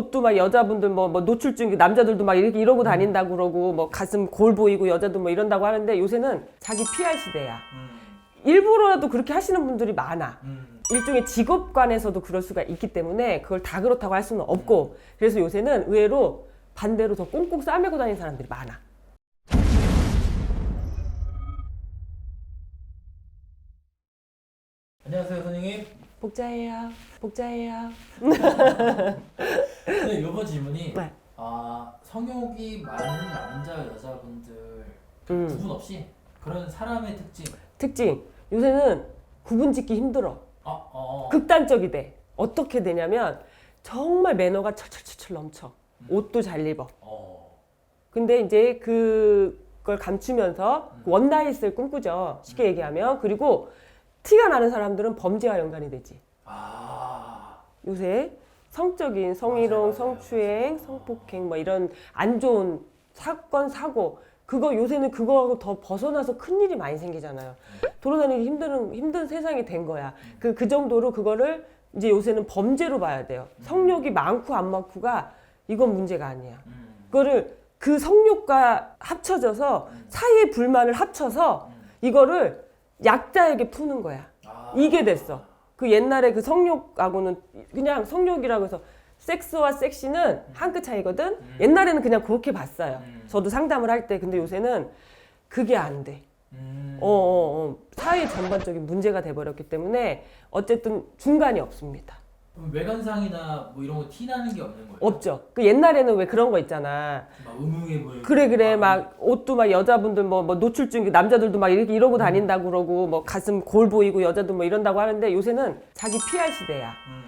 옷도 막 여자분들 뭐, 뭐 노출증 남자들도 막 이렇게 이러고 다닌다고 그러고 뭐 가슴 골 보이고 여자도 뭐 이런다고 하는데 요새는 자기 PR 시대야. 음, 일부러라도 그렇게 하시는 분들이 많아. 음, 일종의 직업 관에서도 그럴 수가 있기 때문에 그걸 다 그렇다고 할 수는 없고 그래서 요새는 의외로 반대로 더 꽁꽁 싸매고 다니는 사람들이 많아. 안녕하세요 선생님. 복자예요. 복자예요. 네, 이번 질문이 네. 아 성욕이 많은 남자 여자분들 음. 구분 없이 그런 사람의 특징. 특징. 요새는 구분 짓기 힘들어. 아, 어, 어. 극단적이 돼. 어떻게 되냐면 정말 매너가 철철철철 넘쳐. 옷도 잘 입어. 어. 근데 이제 그걸 감추면서 원나잇을 꿈꾸죠. 쉽게 얘기하면. 그리고 티가 나는 사람들은 범죄와 연관이 되지. 아. 요새 성적인 성희롱, 맞아요, 맞아요. 성추행, 성폭행 뭐 이런 안 좋은 사건 사고 그거 요새는 그거하고 더 벗어나서 큰 일이 많이 생기잖아요. 돌아다니기 힘든 힘든 세상이 된 거야. 그그 정도로 그거를 이제 요새는 범죄로 봐야 돼요. 성욕이 많고 안 많고가 이건 문제가 아니야. 음. 그거를 그 성욕과 합쳐져서 사이의 불만을 합쳐서 이거를 약자에게 푸는 거야. 아. 이게 됐어. 그 옛날에 그 성욕하고는 그냥 성욕이라고 해서 섹스와 섹시는 한 끗 차이거든. 옛날에는 그냥 그렇게 봤어요. 음. 저도 상담을 할 때 근데 요새는 그게 안 돼. 음. 어, 어, 어. 사회 전반적인 문제가 돼버렸기 때문에 어쨌든 중간이 없습니다. 그럼 외관상이나 뭐 이런 거 티 나는 게 없는 거예요? 없죠. 그 옛날에는 왜 그런 거 있잖아. 막 음흉해 보이고. 그래 그래 아, 막 옷도 막 여자분들 뭐, 뭐 노출증 남자들도 막 이렇게 이러고 다닌다고 그러고 뭐 가슴 골 보이고 여자도 뭐 이런다고 하는데 요새는 자기 PR 시대야. 음.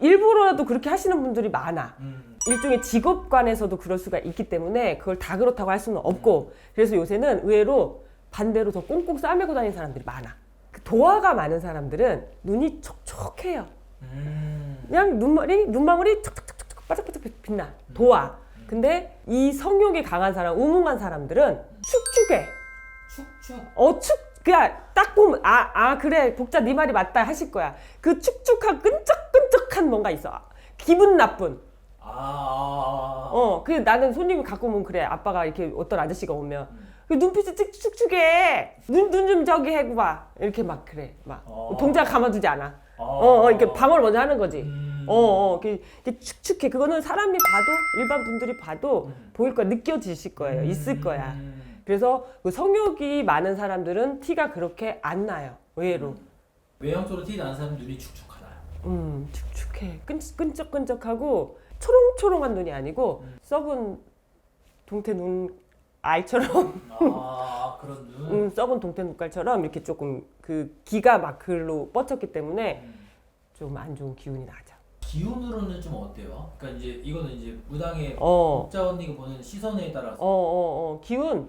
일부러라도 그렇게 하시는 분들이 많아. 음. 일종의 직업관에서도 그럴 수가 있기 때문에 그걸 다 그렇다고 할 수는 없고 그래서 요새는 의외로 반대로 더 꽁꽁 싸매고 다니는 사람들이 많아. 그 도화가 많은 사람들은 눈이 촉촉해요. 음. 그냥 눈머리, 눈망울이 촉촉촉촉 바짝바짝 빛나. 도화. 근데 이 성욕이 강한 사람, 우뭉한 사람들은 축축해. 축축. 어, 축, 그냥 딱 보면, 아, 아, 그래. 복자 네 말이 맞다 하실 거야. 그 축축한, 끈적끈적한 뭔가 있어. 기분 나쁜. 아. 아. 어, 그 나는 손님이 갖고 오면 그래. 아빠가 이렇게 어떤 아저씨가 오면. 그 눈빛이 축- 축축해. 눈, 눈 좀 저기 해고 봐. 이렇게 막 그래. 막. 어. 동작 감아두지 않아. 아. 어, 어, 이렇게 방어를 먼저 하는 거지. 음. 어, 어, 이렇게, 이렇게 축축해. 그거는 사람이 봐도, 일반 분들이 봐도 보일 거야. 느껴지실 거예요. 있을 거야. 음. 그래서 그 성욕이 많은 사람들은 티가 그렇게 안 나요. 의외로. 외형적으로 티 나는 사람 눈이 축축하다. 음, 축축해. 끈, 끈적끈적하고 초롱초롱한 눈이 아니고 썩은 동태 눈 알처럼 아 그런 눈. 음, 썩은 동태 눈깔처럼 이렇게 조금 그 기가 막 글로 뻗쳤기 때문에 음. 좀 안 좋은 기운이 나죠. 기운으로는 좀 어때요? 그러니까 이제 이거는 이제 무당의 어, 복자 언니가 보는 시선에 따라서. 어, 어, 어, 기운.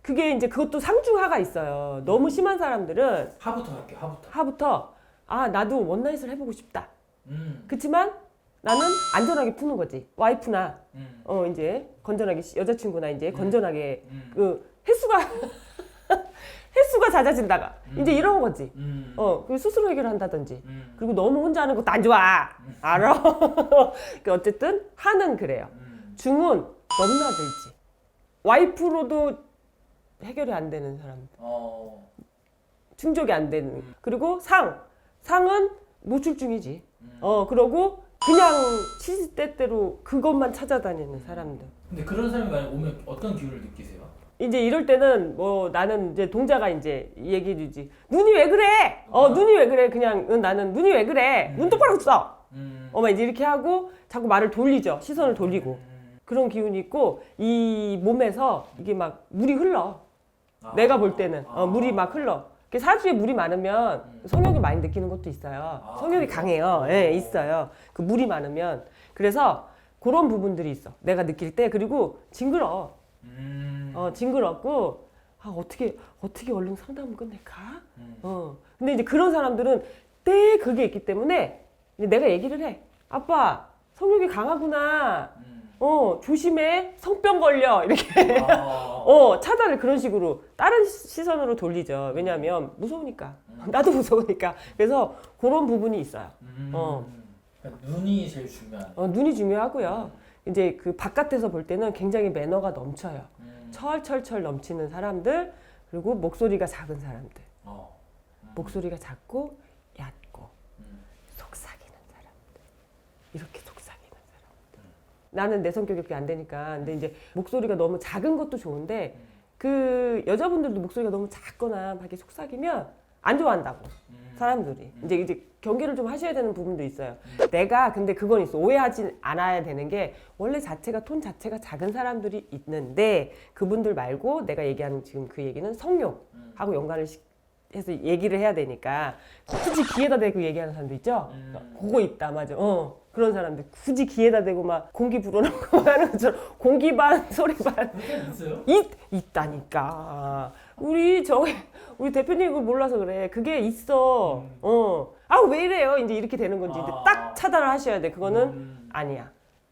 그게 이제 그것도 상중하가 있어요. 너무 심한 사람들은 하부터 할게요. 하부터. 하부터 아 나도 원나잇을 해보고 싶다. 음. 그렇지만 나는 안전하게 푸는 거지. 와이프나 음. 어 이제 건전하게 시- 여자친구나 이제 건전하게 음. 그 횟수가 횟수가 잦아진다가 이제 이런 거지. 음. 어, 그 스스로 해결한다든지. 음. 그리고 너무 혼자 하는 것도 안 좋아. 알아? 그 어쨌든 하는 그래요. 음. 중은 넘나들지. 와이프로도 해결이 안 되는 사람. 어. 충족이 안 되는. 그리고 상. 상은 노출증이지. 음. 어, 그러고 그냥 시시때때로 그것만 찾아다니는 사람들. 근데 그런 사람이 만약 오면 어떤 기운을 느끼세요? 이제 이럴 때는 뭐 나는 이제 동자가 이제 얘기해 주지. 눈이 왜 그래? 어, 눈이 왜 그래? 그냥 응, 나는 눈이 왜 그래? 눈 똑바로 써. 음. 어머 이제 이렇게 하고 자꾸 말을 돌리죠. 시선을 돌리고. 음. 그런 기운이 있고 이 몸에서 이게 막 물이 흘러. 아. 내가 볼 때는 아. 어, 물이 막 흘러. 그 사주에 물이 많으면 음. 성욕이 많이 느끼는 것도 있어요. 아, 성욕이? 강해요. 예, 있어요. 그 물이 많으면 그래서 그런 부분들이 있어. 내가 느낄 때 그리고 징그러. 음. 어, 징그럽고 아 어떻게 어떻게 얼른 상담을 끝낼까? 음. 어. 근데 이제 그런 사람들은 때 그게 있기 때문에 내가 얘기를 해. 아빠 성욕이 강하구나. 음. 어 조심해 성병 걸려 이렇게 아. 어 차단을 그런 식으로 다른 시- 시선으로 돌리죠 왜냐하면 무서우니까 나도 무서우니까 그래서 그런 부분이 있어요 음. 어. 그러니까 눈이 제일 중요한. 어, 눈이 중요하고요. 이제 그 바깥에서 볼 때는 굉장히 매너가 넘쳐요. 음. 철철철 넘치는 사람들 그리고 목소리가 작은 사람들. 어. 음. 목소리가 작고 얕고 음. 속삭이는 사람들. 이렇게. 나는 내 성격이 그렇게 안 되니까. 근데 이제 목소리가 너무 작은 것도 좋은데 그 여자분들도 목소리가 너무 작거나 막 이렇게 속삭이면 안 좋아한다고. 음. 사람들이 이제 이제 경계를 좀 하셔야 되는 부분도 있어요. 내가 근데 그건 있어 오해하지 않아야 되는 게 원래 자체가 톤 자체가 작은 사람들이 있는데 그분들 말고 내가 얘기하는 지금 그 얘기는 성욕하고 연관을 시- 해서 얘기를 해야 되니까 굳이 귀에다 대고 얘기하는 사람도 있죠. 음. 그거 있다 맞아. 어 그런 사람들 굳이 귀에다 대고 막 공기 불어넣고 하는 것처럼 공기 반 소리 반 있어요? 있 있다니까. 우리 저 우리 대표님 그걸 몰라서 그래. 그게 있어. 음. 어. 아 왜 이래요? 이제 이렇게 되는 건지 이제 아. 딱 차단을 하셔야 돼. 그거는 음. 아니야.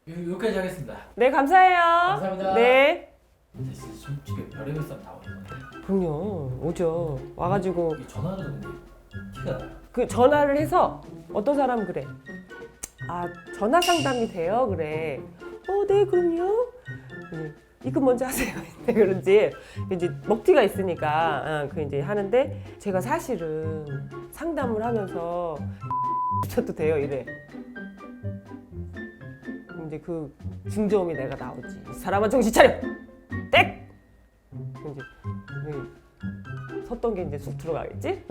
요- 여기까지 하겠습니다. 네 감사해요. 감사합니다. 네. 근데 진짜 솔직히 별의별 사람 다 오는 건데 그럼요. 오죠. 와가지고 이게 전화로도 근데 티가 나요. 그 전화를 해서 어떤 사람은 그래. 아 전화 상담이 돼요. 그래. 어 네 그럼요. 네. 이거 먼저 하세요. 네, 그런지 이제 먹튀가 있으니까 어, 그 이제 하는데 제가 사실은 상담을 하면서 쳐도 돼요 이래. 이제 그 중저음이 내가 나오지. 이 사람아 정신 차려. 땡. 이제 네, 섰던 게 이제 쑥 들어가겠지.